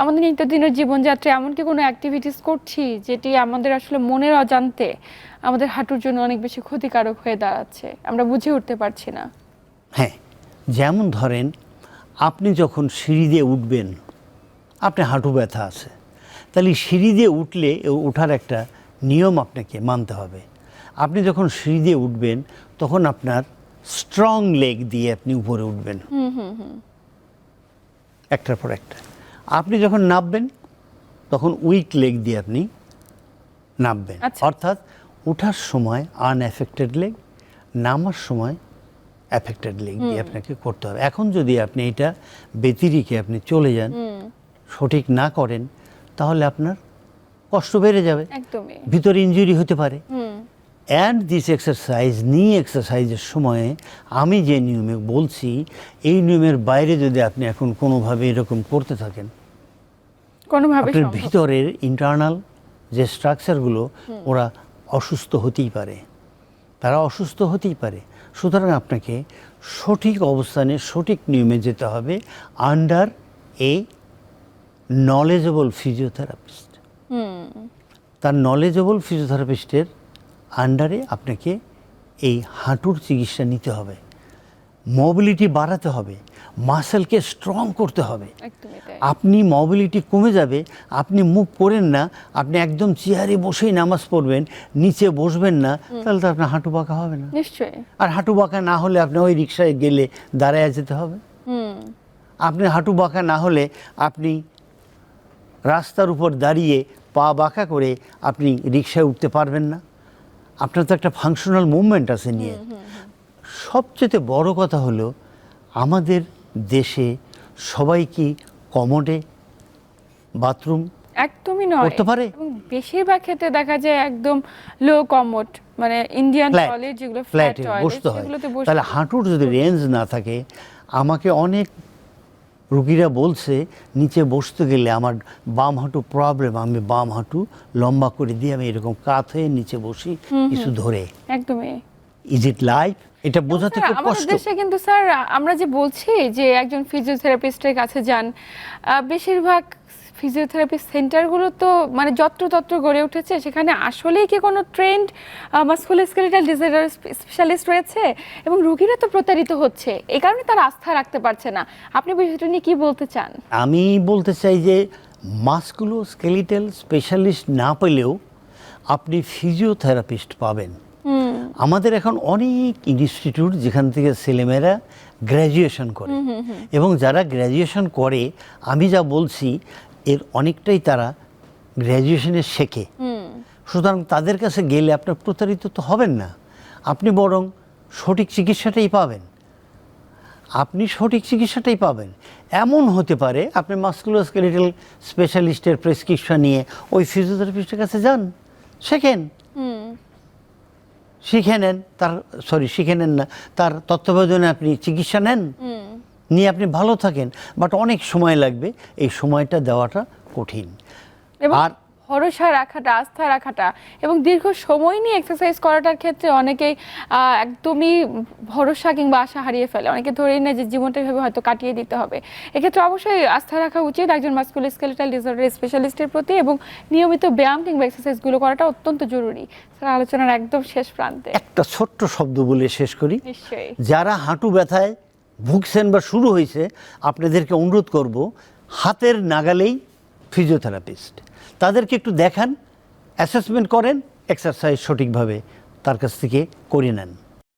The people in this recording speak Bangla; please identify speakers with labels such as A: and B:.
A: আমাদের নিত্যদিনের জীবনযাত্রায় এমন কি কোনো অ্যাক্টিভিটিস করছি যেটি আমাদের আসলে মনের অজান্তে আমাদের হাঁটুর জন্য অনেক বেশি ক্ষতিকারক হয়ে দাঁড়াচ্ছে। আমরা বুঝে উঠতে পারছি না।
B: হ্যাঁ যেমন ধরেন আপনি যখন সিঁড়ি দিয়ে উঠবেন আপনি হাঁটু ব্যথা আছে। তাহলে সিঁড়ি দিয়ে উঠলে ওঠার একটা নিয়ম আপনাকে মানতে হবে। আপনি যখন সিঁড়ি দিয়ে উঠবেন তখন আপনার স্ট্রং লেগ দিয়ে আপনি উপরে উঠবেন। একটার পর একটা। আপনি যখন নামবেন তখন উইক লেগ দিয়ে আপনি নামবেন।
A: আচ্ছা।
B: অর্থাৎ ওঠার সময় আনএফেক্টেড লেগ নামার সময় অ্যাফেক্টেড লেগ দিয়ে আপনাকে করতে হবে। এখন যদি আপনি এটা ব্যতিরিকে আপনি চলে যান সঠিক না করেন তাহলে আপনার কষ্ট বেড়ে যাবে। ভিতরে ইনজুরি হতে পারে। অ্যান্ড দিস এক্সারসাইজ নি এক্সারসাইজের সময়ে আমি যে নিয়মে বলছি এই নিয়মের বাইরে যদি আপনি এখন কোনোভাবে এরকম করতে থাকেন
A: কোনোভাবে
B: আপনার ভিতরের ইন্টারনাল যে স্ট্রাকচারগুলো ওরা অসুস্থ হতেই পারে। তারা অসুস্থ হতেই পারে। সুতরাং আপনাকে সঠিক অবস্থানে সঠিক নিয়মে যেতে হবে আন্ডার এ নলেজেবল ফিজিওথেরাপিস্ট
A: হুম।
B: তার নলেজেবল ফিজিওথেরাপিস্টের আন্ডারে আপনাকে এই হাঁটুর চিকিৎসা নিতে হবে। মোবিলিটি বাড়াতে হবে। মাসেলকে স্ট্রং করতে হবে। আপনি মোবিলিটি কমে যাবে আপনি মুখ করেন না আপনি একদম চেয়ারে বসেই নামাজ পড়বেন নিচে বসবেন না তাহলে তো আপনার হাঁটু বাঁকা হবে না।
A: নিশ্চয়ই।
B: আর হাঁটু বাঁকা না হলে আপনি ওই রিক্সায় গেলে দাঁড়ায় যেতে হবে। আপনি হাঁটু বাঁকা না হলে আপনি রাস্তার উপর দাঁড়িয়ে পা বাঁকা করে আপনি রিক্সায় উঠতে পারবেন না। আপনার তো একটা ফাংশনাল মুভমেন্ট আছে নিয়ে। সবচেয়ে বড় কথা হলো আমাদের দেশে সবাই কি কমোডে বাথরুম
A: একদমই নয়।
B: করতে পারে?
A: বেশিরভাগ ক্ষেত্রে দেখা যায় একদম লো কমোড মানে ইন্ডিয়ান টয়লেট যেগুলো ফ্ল্যাট
B: বসতে হয়। তাহলে হাঁটুর যদি রেঞ্জ না থাকে আমাকে অনেক রুগীরা বলছে নিচে বসতে গেলে আমার বাম হাঁটু প্রবলেম আমি বাম হাঁটু লম্বা করে দিয়ে আমি এরকম কাত হয়ে নিচে বসি কিছু ধরে।
A: একদমই।
B: ইজ ইট লাইফ এটা বোঝাতে খুব
A: আমাদের
B: কষ্ট।
A: দেশে কিন্তু স্যার আমরা যে বলছি যে একজন ফিজিওথেরাপিস্টের কাছে যান বেশিরভাগ ফিজিওথেরাপি সেন্টারগুলো তো মানে যত্রতত্র গড়ে উঠেছে। সেখানে আসলেই কি কোনো ট্রেন্ড মাস্কুলোস্কেলেটাল ডিসঅর্ডার স্পেশালিস্ট রয়েছে? এবং রুগীরা তো প্রতারিত হচ্ছে। এই কারণে তারা আস্থা রাখতে পারছে না। আপনি বিষয়টা নিয়ে কি বলতে চান?
B: আমি বলতে চাই যে মাস্কুলো স্কেলিটাল স্পেশালিস্ট না পেলেও আপনি ফিজিওথেরাপিস্ট পাবেন। আমাদের এখন অনেক ইনস্টিটিউট যেখান থেকে ছেলেমেয়েরা গ্র্যাজুয়েশন করে। এবং যারা গ্র্যাজুয়েশন করে আমি যা বলছি এর অনেকটাই তারা গ্র্যাজুয়েশনে শেখে। সুতরাং তাদের কাছে গেলে আপনার প্রতারিত তো হবেন না। আপনি বরং সঠিক চিকিৎসাটাই পাবেন। আপনি সঠিক চিকিৎসাটাই পাবেন। এমন হতে পারে আপনি মাস্কুলোস্কেলিটাল স্পেশালিস্টের প্রেসক্রিপশন নিয়ে ওই ফিজিওথেরাপিস্টের কাছে যান শেখেন। শিখে নেন তার সরি শিখে নেন না তার তত্ত্বাবধানে আপনি চিকিৎসা নেন নিয়ে আপনি ভালো থাকেন। বাট অনেক সময় লাগবে এই সময়টা দেওয়াটা কঠিন। আর
A: ভরসা রাখাটা আস্থা রাখাটা এবং দীর্ঘ সময় নিয়ে এক্সারসাইজ করাটার ক্ষেত্রে অনেকেই একদমই ভরসা কিংবা আশা হারিয়ে ফেলে। অনেকে ধরেই নেয় যে জীবনটা এভাবে হয়তো কাটিয়ে দিতে হবে। এক্ষেত্রে অবশ্যই আস্থা রাখা উচিত একজন মাস্কুলোস্কেলেটাল ডিসঅর্ডার স্পেশালিস্টের প্রতি এবং নিয়মিত ব্যায়াম কিংবা এক্সারসাইজগুলো করাটা অত্যন্ত জরুরি। স্যার আলোচনার একদম শেষ প্রান্তে।
B: একটা ছোট্ট শব্দ বলে শেষ করি।
A: নিশ্চয়ই।
B: যারা হাঁটু ব্যথায় ভুগছেন বা শুরু হয়েছে আপনাদেরকে অনুরোধ করব হাতের নাগালেই ফিজিওথেরাপিস্ট তাদেরকে একটু দেখান অ্যাসেসমেন্ট করেন এক্সারসাইজ সঠিকভাবে তার কাছ থেকে করে নেন।